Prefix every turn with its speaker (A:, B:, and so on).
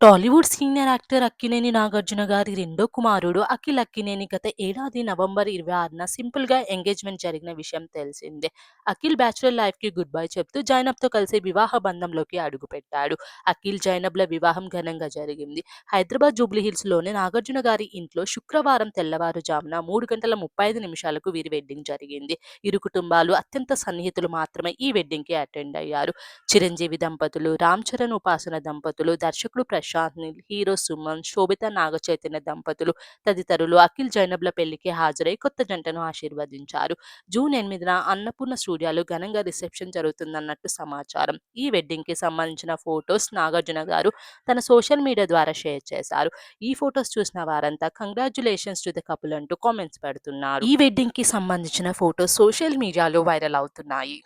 A: Tollywood senior actor Akkineni Nagarjuna గారి రెండో కుమారుడు అఖిల్ అక్కినేని గత ఏడాది నవంబర్ ఇరవై ఆరున సింపుల్గా ఎంగేజ్మెంట్ జరిగిన విషయం తెలిసిందే. అఖిల్ బ్యాచులర్ లైఫ్కి గుడ్ బై చెప్తూ జైనబ్తో కలిసి వివాహ బంధంలోకి అడుగుపెట్టాడు. అఖిల్ జైనబ్ల వివాహం ఘనంగా జరిగింది. హైదరాబాద్ జూబ్లీ హిల్స్లోని నాగార్జున గారి ఇంట్లో శుక్రవారం తెల్లవారుజామున మూడు గంటల ముప్పై ఐదు నిమిషాలకు వీరి వెడ్డింగ్ జరిగింది. ఇరు కుటుంబాలు అత్యంత సన్నిహితులు మాత్రమే ఈ వెడ్డింగ్కి అటెండ్ అయ్యారు. చిరంజీవి దంపతులు రామ్ చరణ్ ఉపాసన దంపతులు దర్శకుడు ప్రశ్న ప్రశాంత్ నీల్ హీరో సుమన్ శోభిత నాగచైతన్య దంపతులు తదితరులు అఖిల్ జైనబ్ల పెళ్ళికి హాజరై కొత్త జంటను ఆశీర్వదించారు. జూన్ ఎనిమిదిన అన్నపూర్ణ స్టూడియోలో ఘనంగా రిసెప్షన్ జరుగుతుందన్నట్టు సమాచారం. ఈ వెడ్డింగ్కి సంబంధించిన ఫొటోస్ నాగార్జున గారు తన సోషల్ మీడియా ద్వారా షేర్ చేశారు. ఈ ఫొటోస్ చూసిన వారంతా కంగ్రాచులేషన్స్ టు ద కపుల్ అంటూ కామెంట్స్ పెడుతున్నారు. ఈ వెడ్డింగ్కి సంబంధించిన ఫొటోస్ సోషల్ మీడియాలో వైరల్ అవుతున్నాయి.